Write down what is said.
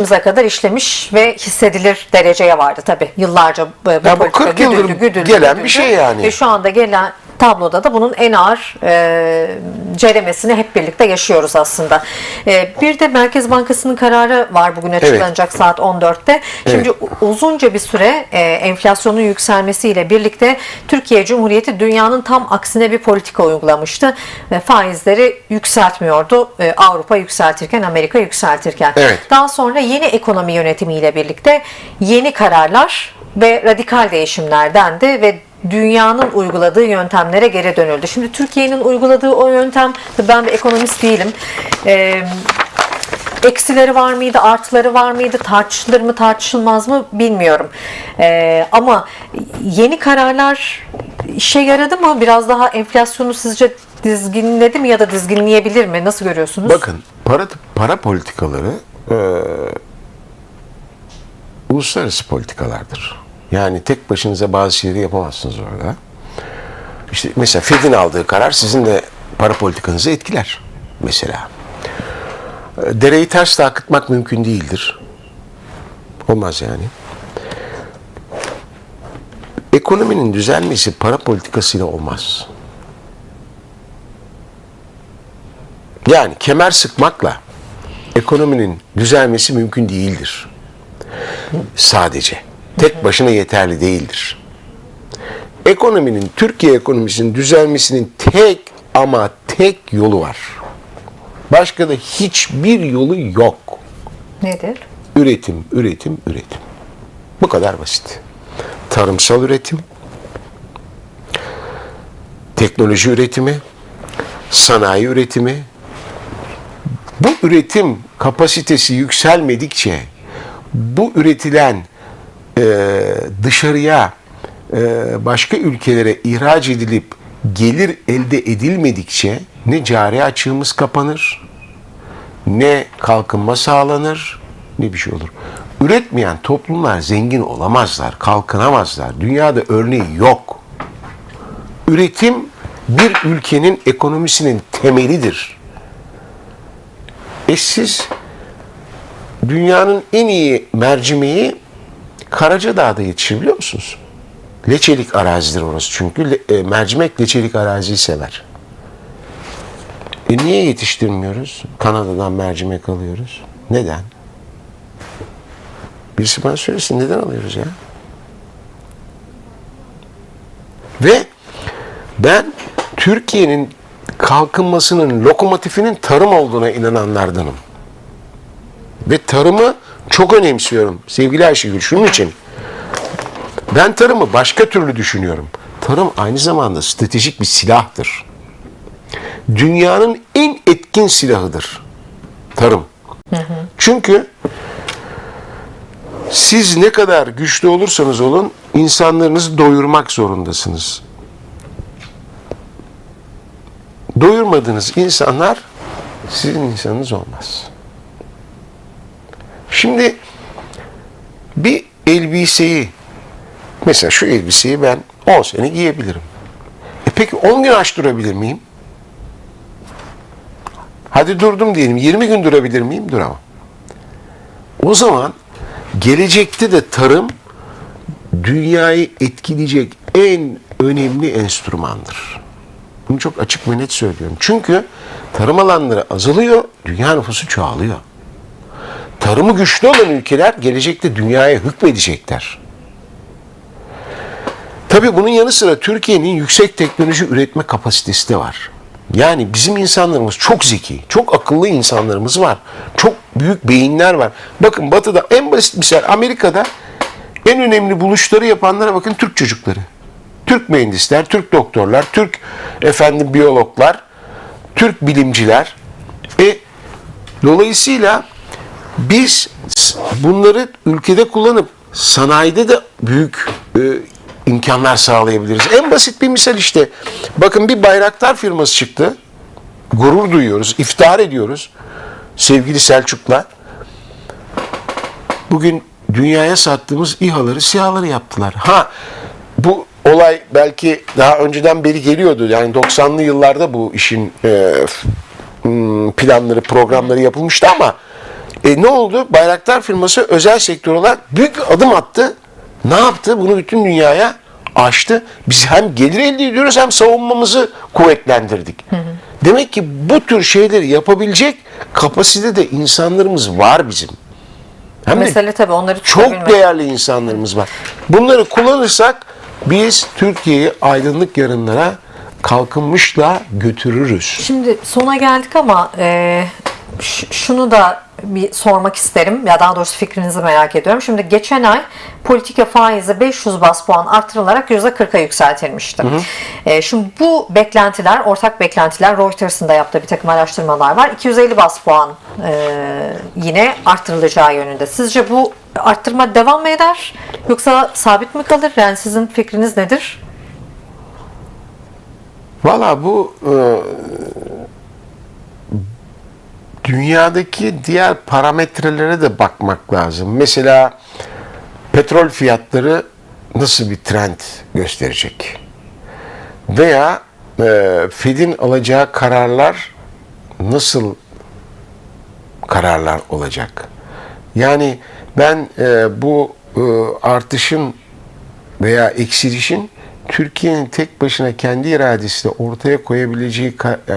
Bize kadar işlemiş ve hissedilir dereceye vardı tabii. Yıllarca bu, bu Ya bu politika 40 yıldır güdüldü, güdüldü, gelen güdüldü. bir şey yani. Ve şu anda gelen tabloda da bunun en ağır e, ceremesini hep birlikte yaşıyoruz aslında. E, bir de Merkez Bankası'nın kararı var bugün açıklanacak saat 14'te. Şimdi u- uzunca bir süre e, enflasyonun yükselmesiyle birlikte Türkiye Cumhuriyeti dünyanın tam aksine bir politika uygulamıştı. Ve faizleri yükseltmiyordu. E, Avrupa yükseltirken, Amerika yükseltirken. Evet. Daha sonra yeni ekonomi yönetimiyle birlikte yeni kararlar ve radikal değişimler dendi ve dünyanın uyguladığı yöntemlere geri dönüldü. Şimdi Türkiye'nin uyguladığı o yöntem, ben bir ekonomist değilim. Ee, eksileri var mıydı, artıları var mıydı, tartışılır mı, tartışılmaz mı bilmiyorum. Ee, ama yeni kararlar işe yaradı mı? Biraz daha enflasyonu sizce dizginledi mi ya da dizginleyebilir mi? Nasıl görüyorsunuz? Bakın para para politikaları e, uluslararası politikalardır. Yani tek başınıza bazı şeyleri yapamazsınız orada. İşte mesela Fed'in aldığı karar sizin de para politikanızı etkiler mesela. Dereyi ters de akıtmak mümkün değildir. Olmaz yani. Ekonominin düzelmesi para politikasıyla olmaz. Yani kemer sıkmakla ekonominin düzelmesi mümkün değildir. Sadece. Tek başına yeterli değildir. Ekonominin, Türkiye ekonomisinin düzelmesinin tek ama tek yolu var. Başka da hiçbir yolu yok. Nedir? Üretim, üretim, üretim. Bu kadar basit. Tarımsal üretim, teknoloji üretimi, sanayi üretimi. Bu üretim kapasitesi yükselmedikçe bu üretilen e, dışarıya e, başka ülkelere ihraç edilip gelir elde edilmedikçe ne cari açığımız kapanır, ne kalkınma sağlanır ne bir şey olur. Üretmeyen toplumlar zengin olamazlar, kalkınamazlar. Dünyada örneği yok. Üretim bir ülkenin ekonomisinin temelidir. E dünyanın en iyi mercimeği Karacadağ'da yetişir biliyor musunuz? Leçelik arazidir orası çünkü e, mercimek leçelik araziyi sever. E niye yetiştirmiyoruz? Kanada'dan mercimek alıyoruz. Neden? Birisi bana söylesin neden alıyoruz ya? Ve ben Türkiye'nin kalkınmasının lokomotifinin tarım olduğuna inananlardanım. Ve tarımı çok önemsiyorum sevgili Ayşegül. Şunun için ben tarımı başka türlü düşünüyorum. Tarım aynı zamanda stratejik bir silahtır. Dünyanın en etkin silahıdır. Tarım. Çünkü siz ne kadar güçlü olursanız olun insanlarınızı doyurmak zorundasınız. Doyurmadığınız insanlar sizin insanınız olmaz. Şimdi bir elbiseyi mesela şu elbiseyi ben 10 sene giyebilirim. E peki 10 gün aç durabilir miyim? Hadi durdum diyelim 20 gün durabilir miyim? Duramam. O zaman gelecekte de tarım dünyayı etkileyecek en önemli enstrümandır. Bunu çok açık ve net söylüyorum. Çünkü tarım alanları azalıyor, dünya nüfusu çoğalıyor. Tarımı güçlü olan ülkeler gelecekte dünyaya hükmedecekler. Tabii bunun yanı sıra Türkiye'nin yüksek teknoloji üretme kapasitesi de var. Yani bizim insanlarımız çok zeki, çok akıllı insanlarımız var. Çok büyük beyinler var. Bakın Batı'da en basit misal Amerika'da en önemli buluşları yapanlara bakın Türk çocukları. Türk mühendisler, Türk doktorlar, Türk efendim biyologlar, Türk bilimciler. E, dolayısıyla biz bunları ülkede kullanıp sanayide de büyük e, imkanlar sağlayabiliriz. En basit bir misal işte. Bakın bir bayraktar firması çıktı. Gurur duyuyoruz, iftihar ediyoruz. Sevgili Selçuk'la. Bugün dünyaya sattığımız İHA'ları, SİHA'ları yaptılar. Ha bu olay belki daha önceden beri geliyordu. Yani 90'lı yıllarda bu işin e, planları, programları yapılmıştı ama E ne oldu? Bayraktar firması özel sektör olarak büyük bir adım attı. Ne yaptı? Bunu bütün dünyaya açtı. Biz hem gelir elde ediyoruz hem savunmamızı kuvvetlendirdik. Demek ki bu tür şeyleri yapabilecek kapasitede insanlarımız var bizim. Hem de Mesele tabii onları çok değerli insanlarımız var. Bunları kullanırsak biz Türkiye'yi aydınlık yarınlara kalkınmışla götürürüz. Şimdi sona geldik ama e, şunu da bir sormak isterim. Ya daha doğrusu fikrinizi merak ediyorum. Şimdi geçen ay politika faizi 500 bas puan artırılarak %40'a yükseltilmişti. E, şimdi bu beklentiler, ortak beklentiler Reuters'ın da yaptığı bir takım araştırmalar var. 250 bas puan e, yine arttırılacağı yönünde. Sizce bu arttırma devam mı eder? Yoksa sabit mi kalır? Yani sizin fikriniz nedir? Valla bu e, dünyadaki diğer parametrelere de bakmak lazım. Mesela petrol fiyatları nasıl bir trend gösterecek? Veya e, Fed'in alacağı kararlar nasıl kararlar olacak? Yani ben e, bu e, artışın veya eksilişin Türkiye'nin tek başına kendi iradesiyle ortaya koyabileceği e,